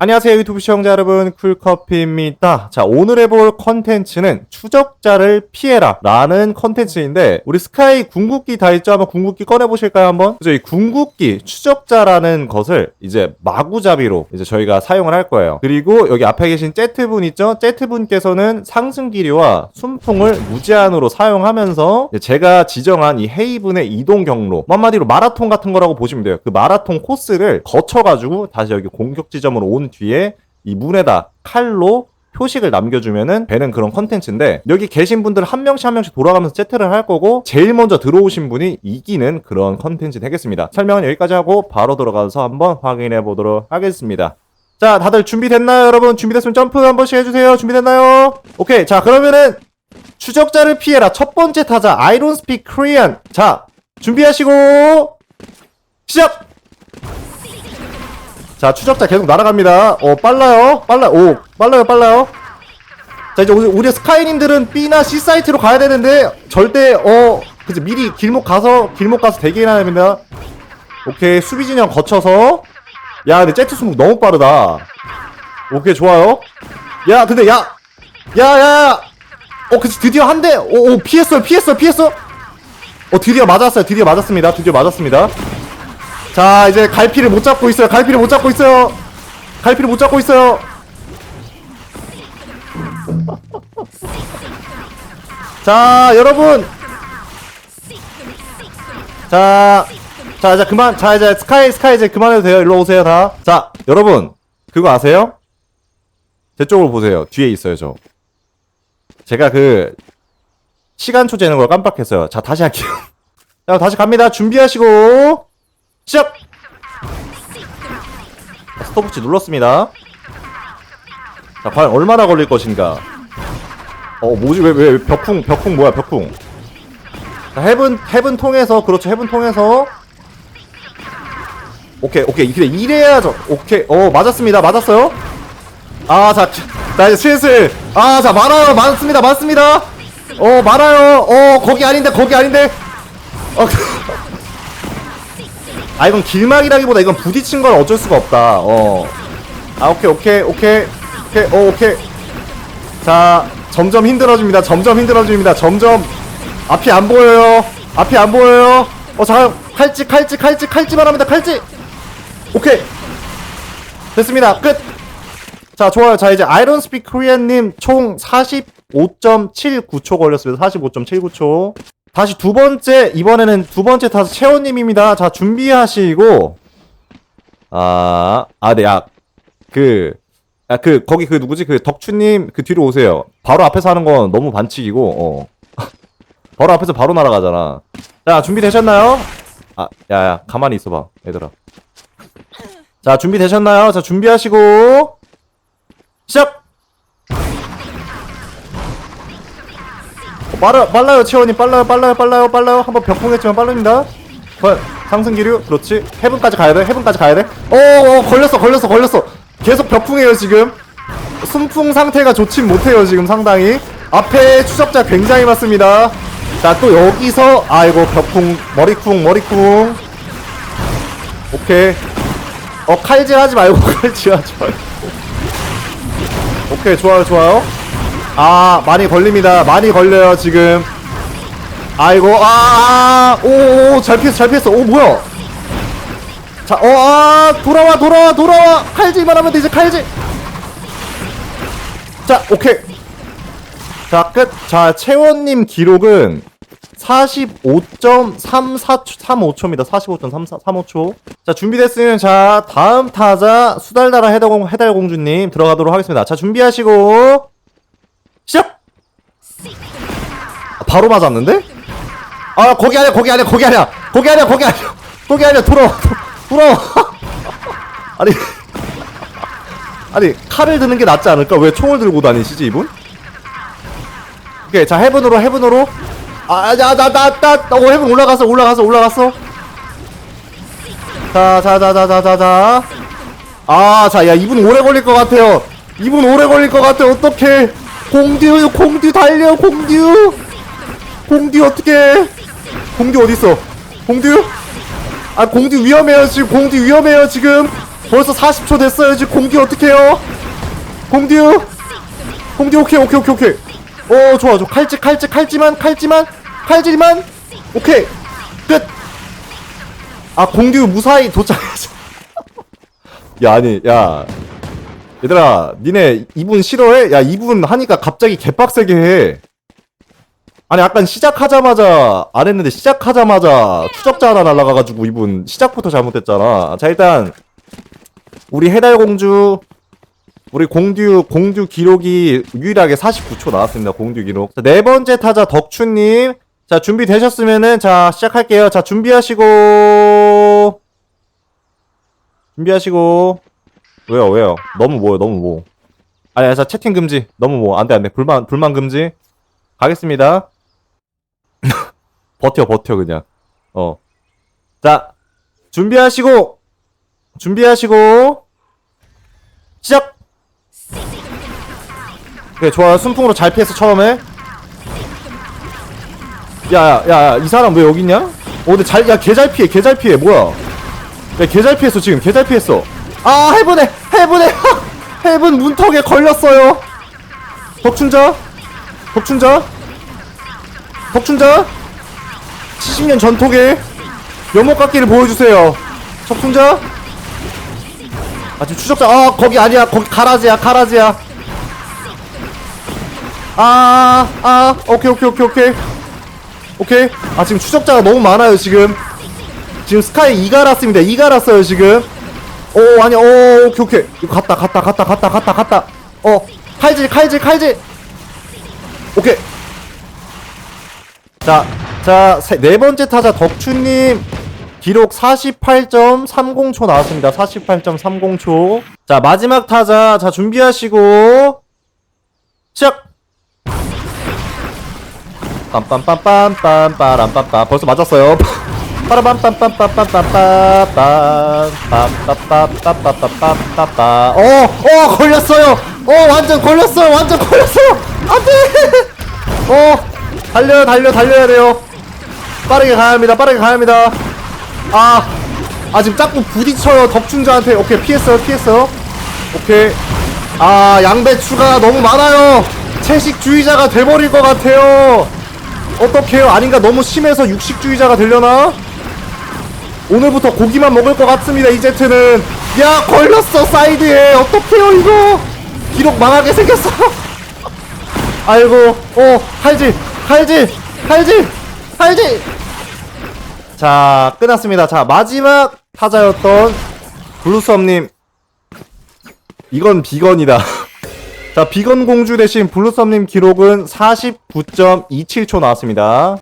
안녕하세요 유튜브 시청자 여러분. 쿨커피입니다. 자 오늘 해볼 컨텐츠는 추적자를 피해라 라는 컨텐츠인데 우리 스카이 궁극기 다 있죠? 한번 궁극기 꺼내보실까요 한번? 그죠? 이 궁극기 추적자라는 것을 이제 마구잡이로 이제 저희가 사용을 할 거예요. 그리고 여기 앞에 계신 제트분 있죠? 제트분께서는 상승기류와 순풍을 무제한으로 사용하면서 제가 지정한 이 헤이븐의 이동 경로 뭐 한마디로 마라톤 같은 거라고 보시면 돼요. 그 마라톤 코스를 거쳐가지고 다시 여기 공격 지점으로 온 뒤에 이 문에다 칼로 표식을 남겨주면은 되는 그런 컨텐츠인데 여기 계신 분들 한 명씩 한 명씩 돌아가면서 채트를 할 거고 제일 먼저 들어오신 분이 이기는 그런 컨텐츠 되겠습니다. 설명은 여기까지 하고 바로 들어가서 한번 확인해 보도록 하겠습니다. 자, 다들 준비됐나요, 여러분? 준비됐으면 점프 한 번씩 해주세요. 준비됐나요? 오케이. 자, 그러면은 추적자를 피해라. 첫 번째 타자 아이론 스픽 코리안. 자, 준비하시고 시작. 자, 추적자 계속 날아갑니다. 어, 빨라요. 빨라. 오, 빨라요, 빨라요. 자, 이제 우리, 스카이님들은 B나 C 사이트로 가야 되는데, 절대, 어, 그치, 미리 길목 가서, 길목 가서 대기해야 됩니다. 오케이, 수비 진영 거쳐서. 야, 근데 제트 수목 너무 빠르다. 오케이, 좋아요. 야, 근데, 야! 야, 야! 야! 어, 그치, 드디어 한 대! 오, 오, 피했어요, 피했어요, 피했어! 어, 드디어 맞았어요, 드디어 맞았습니다. 드디어 맞았습니다. 자 이제 갈피를 못 잡고 있어요 갈피를 못 잡고 있어요 갈피를 못 잡고 있어요 자 여러분 자, 자, 자, 그만, 자, 이제 스카이, 스카이 이제 그만해도 돼요. 일로 오세요, 다. 자, 여러분, 그거 아세요? 제 쪽으로 보세요. 뒤에 있어요, 저. 제가 그, 시간 초 재는 걸 깜빡했어요. 자, 다시 할게요. 자, 다시 갑니다. 준비하시고, 시작! 스톱워치 눌렀습니다. 자, 과연 얼마나 걸릴 것인가? 어, 뭐지? 왜, 왜, 벽쿵, 벽쿵 뭐야, 벽쿵. 자, 헤븐, 헤븐 통해서, 그렇죠, 헤븐 통해서. 오케이, 오케이. 근데 이래야죠. 오케이. 어, 맞았습니다. 맞았어요? 아, 자, 자, 이제 슬슬. 아, 자, 많아요. 많습니다. 많습니다. 어, 많아요. 어, 거기 아닌데, 거기 아닌데. 어, 아 이건 길막이라기보다 이건 부딪힌 건 어쩔 수가 없다. 어. 아 오케이 오케이 오케이 오케이 어 오케이. 자 점점 힘들어집니다. 점점 힘들어집니다. 점점 앞이 안 보여요. 앞이 안 보여요. 어 잠깐 칼찌 칼찌 칼찌 칼찌만 합니다. 칼찌. 오케이 됐습니다. 끝. 자 좋아요. 자 이제 아이론 스피 코리안님 총 45.79초 걸렸습니다. 45.79초. 다시 두 번째 이번에는 두 번째 타자 채원님입니다. 자 준비하시고 아아네야그 아, 그, 거기 그 누구지? 그 덕추님 그 뒤로 오세요. 바로 앞에서 하는 건 너무 반칙이고, 어. 바로 앞에서 바로 날아가잖아. 자, 준비 되셨나요? 아, 야, 야, 가만히 있어봐, 얘들아. 자, 준비 되셨나요? 자, 준비하시고, 시작! 빨라, 빨라요, 채원님. 빨라요, 빨라요, 빨라요, 빨라요. 한번 벽풍했지만 빠릅니다. 거, 상승 기류, 그렇지. 헤븐까지 가야 돼, 헤븐까지 가야 돼. 오, 오, 걸렸어, 걸렸어, 걸렸어. 계속 벽풍해요, 지금. 순풍 상태가 좋진 못해요, 지금 상당히. 앞에 추적자 굉장히 많습니다. 자, 또 여기서, 아이고, 벽풍, 머리쿵, 머리쿵. 오케이. 어, 칼질 하지 말고, 칼질 하지 말고. 오케이, 좋아요, 좋아요. 아, 많이 걸립니다. 많이 걸려요, 지금. 아이고, 아, 아, 피했어, 잘 피했어. 오, 뭐야. 자, 어, 아, 돌아와, 돌아와, 돌아와. 칼질만 하면 돼, 이제 칼질. 자, 오케이. 자, 끝. 자, 채원님 기록은 45.3435초입니다. 45.35초. 자, 준비됐으면, 자, 다음 타자, 수달달아 해달공, 해달공주님 들어가도록 하겠습니다. 자, 준비하시고, 시작! 아, 바로 맞았는데? 아, 거기 아니야, 거기 아니야, 거기 아니야, 거기 아니야, 거기 아니야, 거기 아니야, 돌아와, 돌아와. 아니, 아니, 칼을 드는 게 낫지 않을까? 왜 총을 들고 다니시지, 이분? 오케이, 자, 헤븐으로, 헤븐으로. 아, 야, 나, 나, 나, 나, 오, 헤븐 올라갔어, 올라갔어, 올라갔어. 자, 자, 자, 자, 자, 자, 자. 아, 자, 야, 이분 오래 걸릴 것 같아요. 이분 오래 걸릴 것 같아, 어떡해. 공듀, 공듀 달려, 공듀. 공듀 어떡해. 공듀 어딨어? 공듀? 아, 공듀 위험해요, 지금. 공듀 위험해요, 지금. 벌써 40초 됐어요. 지금 공듀 어떡해요? 공듀. 공듀 오케이 오케이 오케이 오케이. 오 좋아 좋아. 칼찌 칼찌 칼찌만 칼찌만 칼찌만. 오케이 끝. 아 공듀 무사히 도착했어. 야 아니 야 얘들아 니네 이분 싫어해? 야 이분 하니까 갑자기 개빡세게 해. 아니 약간 시작하자마자 안 했는데 시작하자마자 추적자 하나 날라가가지고 이분 시작부터 잘못했잖아. 자 일단 우리 해달공주 우리 공듀 공듀 기록이 유일하게 49초 나왔습니다. 공듀 기록. 자, 네 번째 타자 덕추님. 자 준비 되셨으면은 자 시작할게요. 자 준비하시고 준비하시고 왜요 왜요? 너무 뭐요 너무 뭐. 아니 자 채팅 금지. 너무 뭐 안돼 안돼 불만 불만 금지. 가겠습니다. 버텨 버텨 그냥. 어. 자 준비하시고 준비하시고 시작. 그래 좋아 순풍으로 잘 피했어 처음에. 야야야 이 사람 왜 여기 있냐? 어 근데 잘야개 잘 피해 개 잘 피해 뭐야? 야개 잘 피했어 지금 개 잘 피했어. 아 해븐에 해븐에 해븐 문턱에 걸렸어요. 덕춘자? 덕춘자? 덕춘자? 70년 전통의 연못깎기를 보여주세요. 덕춘자? 아 지금 추적자 아 거기 아니야. 거기 가라지야 가라지야. 아아 아, 오케이 오케이 오케이 오케이. 오케이. 아 지금 추적자가 너무 많아요 지금. 지금 스카이 이갈았습니다. 이갈았어요 지금 오 아니 오 오케이 오케이. 이거 갔다 갔다 갔다 갔다 갔다 갔다. 어 칼질 칼질 칼질. 오케이. 자, 자, 세, 네 번째 타자 덕추님. 기록 48.30초 나왔습니다. 48.30초. 자, 마지막 타자, 자, 준비하시고, 시작! 빰빰빰빰빰빰빰빰빰. 벌써 맞았어요. 빠라밤빰빰빰빰빰빰빰빰빰빰빰빰빰빰빰빰빰빰빰 어, 어, 걸렸어요. 어, 완전 걸렸어요. 완전 걸렸어요. 안 돼. 어, 달려요, 달려, 달려야 돼요. 빠르게 가야 합니다. 빠르게 가야 합니다. 아, 아 지금 자꾸 부딪혀요. 덕춘자한테. 오케이, 피했어요, 피했어요. 오케이. 아, 양배추가 너무 많아요. 채식주의자가 돼버릴 것 같아요. 어떡해요? 아닌가? 너무 심해서 육식주의자가 되려나? 오늘부터 고기만 먹을 것 같습니다, 이제트는. 야, 걸렸어, 사이드에. 어떡해요, 이거? 기록 망하게 생겼어. 아이고, 어, 칼질, 칼질, 칼질, 칼질! 자, 끝났습니다. 자, 마지막 타자였던 블루썸님. 이건 비건이다. 자, 비건 공주 대신 블루썸님 기록은 49.27초 나왔습니다.